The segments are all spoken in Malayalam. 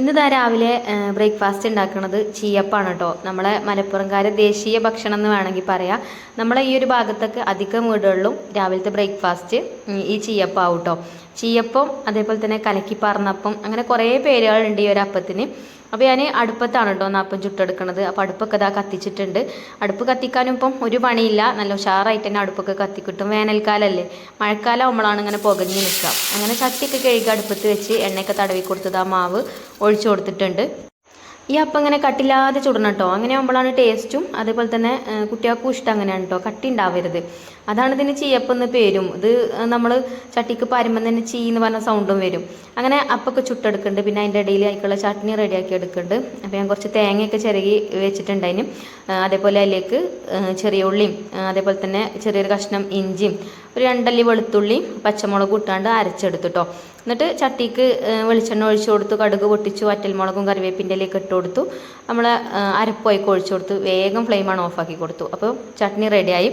ഇന്ന് താ രാവിലെ ബ്രേക്ക്ഫാസ്റ്റ് ഉണ്ടാക്കുന്നത് ചീയപ്പാണ് കേട്ടോ നമ്മളെ മലപ്പുറംകാര ദേശീയ ഭക്ഷണം എന്ന് വേണമെങ്കിൽ പറയാം. നമ്മളെ ഈ ഒരു ഭാഗത്തൊക്കെ അധികം വീടുകളിലും രാവിലത്തെ ബ്രേക്ക്ഫാസ്റ്റ് ഈ ചീയപ്പാവും കേട്ടോ ചീയപ്പം അതേപോലെ തന്നെ കലക്കിപ്പാർന്നപ്പം അങ്ങനെ കുറേ പേരുകളുണ്ട് ഈ ഒരു അപ്പത്തിന്. അപ്പോൾ ഞാൻ അടുപ്പത്താണ് കേട്ടോ ഒന്ന് അപ്പം ചുട്ടെടുക്കണത്. അപ്പോൾ അടുപ്പൊക്കെ ഇതാ കത്തിച്ചിട്ടുണ്ട്. അടുപ്പ് കത്തിക്കാനും ഇപ്പം ഒരു പണിയില്ല. നല്ല ഉഷാറായിട്ട് തന്നെ അടുപ്പൊക്കെ കത്തിക്കിട്ടും. വേനൽക്കാലമല്ലേ മഴക്കാലം ആകുമ്പോഴാണ് ഇങ്ങനെ പുകഞ്ഞ് നിൽക്കുക. അങ്ങനെ ചട്ടിയൊക്കെ കഴുകി അടുപ്പത്ത് വെച്ച് എണ്ണയൊക്കെ തടവി കൊടുത്തത് ആ മാവ് ഒഴിച്ചു കൊടുത്തിട്ടുണ്ട്. ഈ അപ്പം ഇങ്ങനെ കട്ടില്ലാതെ ചുടണം കേട്ടോ അങ്ങനെ ആകുമ്പോഴാണ് ടേസ്റ്റും അതേപോലെ തന്നെ കുട്ടികൾക്കും ഇഷ്ടം അങ്ങനെയാണ് കേട്ടോ കട്ടി ഉണ്ടാവരുത്. അതാണ് ഇതിന് ചീയപ്പെന്ന് പേരും. ഇത് നമ്മൾ ചട്ടിക്ക് പരുമ്പം തന്നെ ചീ എന്ന് പറഞ്ഞ സൗണ്ടും വരും. അങ്ങനെ അപ്പൊക്കെ ചുട്ടെടുക്കുന്നുണ്ട് പിന്നെ അതിന്റെ ഇടയിൽ അതിക്കുള്ള ചട്നി റെഡിയാക്കി എടുക്കുന്നുണ്ട് അപ്പോൾ ഞാൻ കുറച്ച് തേങ്ങയൊക്കെ ചിരകി വെച്ചിട്ടുണ്ട് അതിന്. അതേപോലെ അതിലേക്ക് ചെറിയ ഉള്ളിയും അതേപോലെ തന്നെ ചെറിയൊരു കഷ്ണം ഇഞ്ചിയും ഒരു രണ്ടല്ലി വെളുത്തുള്ളി പച്ചമുളകും ഇട്ടാണ്ട് അരച്ചെടുത്തു കേട്ടോ എന്നിട്ട് ചട്ടിക്ക് വെളിച്ചെണ്ണ ഒഴിച്ചു കൊടുത്തു കടുക് പൊട്ടിച്ചു വറ്റൽമുളകും കറിവേപ്പിന്റെ ഇലയൊക്കെ ഇട്ട് കൊടുത്തു. നമ്മൾ അരപ്പൊയ്ക്ക് ഒഴിച്ചു കൊടുത്തു. വേഗം ഫ്ലെയിമാണ് ഓഫാക്കി കൊടുത്തു. അപ്പോൾ ചട്നി റെഡിയായി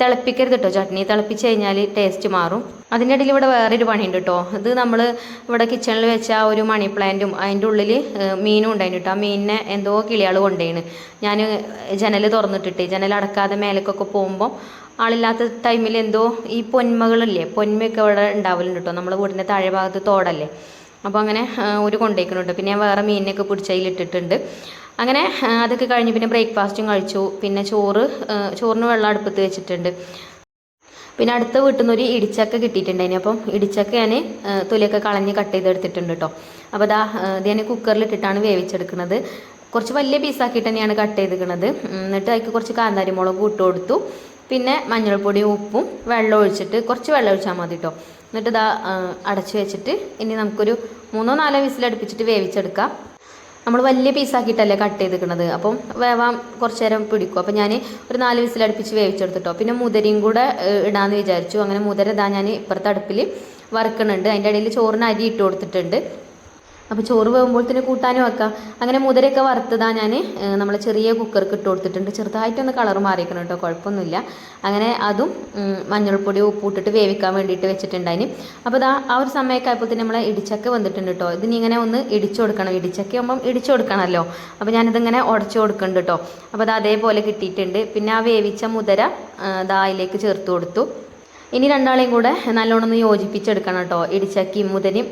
തിളപ്പിക്കരുത് കേട്ടോ ചട്നി തിളപ്പിച്ച് കഴിഞ്ഞാൽ ടേസ്റ്റ് മാറും. അതിന്റെ ഇടയിൽ ഇവിടെ വേറൊരു പണിയുണ്ട് കേട്ടോ ഇത് നമ്മൾ ഇവിടെ കിച്ചണിൽ വെച്ച ഒരു മണി പ്ലാന്റും അതിന്റെ ഉള്ളിൽ മീനും ഉണ്ടായിരുന്നു കേട്ടോ ആ മീനിനെ എന്തോ കിളികൾ കൊണ്ടുപോയിന് ഞാൻ ജനൽ തുറന്നിട്ടിട്ട് ജനൽ അടക്കാതെ മേലേക്കൊക്കെ പോകുമ്പോൾ ആളില്ലാത്ത ടൈമിൽ എന്തോ ഈ പൊന്മകളല്ലേ പൊന്മയൊക്കെ ഇവിടെ ഉണ്ടാവലുണ്ട് കേട്ടോ നമ്മൾ വീടിന്റെ താഴെ ഭാഗത്ത് തോടല്ലേ. അപ്പോൾ അങ്ങനെ ഒരു കൊണ്ടേക്കുന്നുണ്ട് പിന്നെ ഞാൻ വേറെ മീനിനൊക്കെ പിടിച്ചതിലിട്ടിട്ടുണ്ട് അങ്ങനെ അതൊക്കെ കഴിഞ്ഞ് പിന്നെ ബ്രേക്ക്ഫാസ്റ്റും കഴിച്ചു. പിന്നെ ചോറ് ചോറിന് വെള്ളം അടുപ്പത്ത് വെച്ചിട്ടുണ്ട്. പിന്നെ അടുത്ത വീട്ടിൽ നിന്നൊരു ഇടിച്ചക്ക കിട്ടിയിട്ടുണ്ടായിന്. അപ്പം ഇടിച്ചക്ക ഞാൻ തൊലിയൊക്കെ കളഞ്ഞ് കട്ട് ചെയ്തെടുത്തിട്ടുണ്ട് കേട്ടോ അപ്പോൾ അതാ ഇത് ഞാൻ കുക്കറിലിട്ടിട്ടാണ് വേവിച്ചെടുക്കുന്നത്. കുറച്ച് വലിയ പീസാക്കിയിട്ട് തന്നെയാണ് കട്ട് ചെയ്തിരിക്കുന്നത്. എന്നിട്ട് അതിക്ക് കുറച്ച് കാന്താരി മുളക് ഇട്ട് കൊടുത്തു. പിന്നെ മഞ്ഞൾപ്പൊടിയും ഉപ്പും വെള്ളം ഒഴിച്ചിട്ട് കുറച്ച് വെള്ളം ഒഴിച്ചാൽ മതി കേട്ടോ എന്നിട്ട് ഇതാ അടച്ചു വെച്ചിട്ട് ഇനി നമുക്കൊരു മൂന്നോ നാലോ വിസിലടുപ്പിച്ചിട്ട് വേവിച്ചെടുക്കാം. നമ്മൾ വലിയ പീസാക്കിയിട്ടല്ലേ കട്ട് ചെയ്തിരിക്കുന്നത് അപ്പം വേവാൻ കുറച്ച് നേരം പിടിക്കും. അപ്പം ഞാൻ ഒരു നാല് വിസിൽ വിസിലടുപ്പിച്ച് വേവിച്ചെടുത്തിട്ടോ. പിന്നെ മുതിരയും കൂടെ ഇടാമെന്ന് വിചാരിച്ചു. അങ്ങനെ മുതിര ഇതാ ഞാൻ ഇപ്പുറത്തെ അടുപ്പിൽ വറുക്കുന്നുണ്ട് അതിന്റെ ഇടയിൽ ചോറിന് അരി ഇട്ട് കൊടുത്തിട്ടുണ്ട്. അപ്പോൾ ചോറ് വേകുമ്പോഴത്തേന് കൂട്ടാനും വെക്കാം. അങ്ങനെ മുതിരയൊക്കെ വറുത്തതാ ഞാൻ നമ്മൾ ചെറിയ കുക്കർക്ക് ഇട്ട് കൊടുത്തിട്ടുണ്ട്. ചെറുതായിട്ടൊന്ന് കളർ മാറിയിരിക്കണം കേട്ടോ കുഴപ്പമൊന്നുമില്ല. അങ്ങനെ അതും മഞ്ഞൾപ്പൊടി ഉപ്പ് ഇട്ടിട്ട് വേവിക്കാൻ വേണ്ടിയിട്ട് വെച്ചിട്ടുണ്ടായിന്. അപ്പോൾ ഇതാ ആ ഒരു സമയമൊക്കെ ആയപ്പോൾ തന്നെ നമ്മളെ ഇടിച്ചക്ക വന്നിട്ടുണ്ട് കേട്ടോ. ഇതിനി ഇങ്ങനെ ഒന്ന് ഇടിച്ചു കൊടുക്കണം. ഇടിച്ചൊക്കെ ആകുമ്പം ഇടിച്ചു കൊടുക്കണമല്ലോ. അപ്പോൾ ഞാനിതിങ്ങനെ ഉടച്ചു കൊടുക്കുന്നുണ്ട് കേട്ടോ. അപ്പോൾ അത് അതേപോലെ കിട്ടിയിട്ടുണ്ട്. പിന്നെ ആ വേവിച്ച മുതിര ദായിലേക്ക് ചേർത്ത് കൊടുത്തു. ഇനി രണ്ടാളെയും കൂടെ നല്ലോണം ഒന്ന് യോജിപ്പിച്ചെടുക്കണം കേട്ടോ. ഇടിച്ചക്കയും മുതലും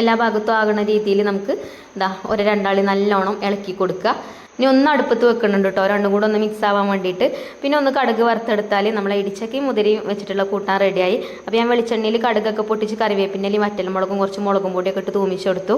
എല്ലാ ഭാഗത്തും ആകുന്ന രീതിയിൽ നമുക്ക് എന്താ ഒരു രണ്ടാളി നല്ലോണം ഇളക്കി കൊടുക്കുക. ഇനി ഒന്ന് അടുപ്പത്ത് വെക്കുന്നുണ്ട് കേട്ടോ രണ്ടും കൂടെ ഒന്ന് മിക്സ് ആവാൻ വേണ്ടിയിട്ട്. പിന്നെ ഒന്ന് കടുക് വറുത്തെടുത്താൽ നമ്മളെ ഇടിച്ചക്കയും മുതിരയും വെച്ചിട്ടുള്ള കൂട്ടാൻ റെഡിയായി അപ്പോൾ ഞാൻ വെളിച്ചെണ്ണയിൽ കടുകൊക്കെ പൊട്ടിച്ച് കറിവേപ്പിന്റെ അല്ലെങ്കിൽ മറ്റൽ മുളകും കുറച്ച് മുളകും പൊടിയൊക്കെ ഇട്ട് തൂമിച്ചെടുത്തു